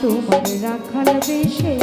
তোমার রাখাল বেশে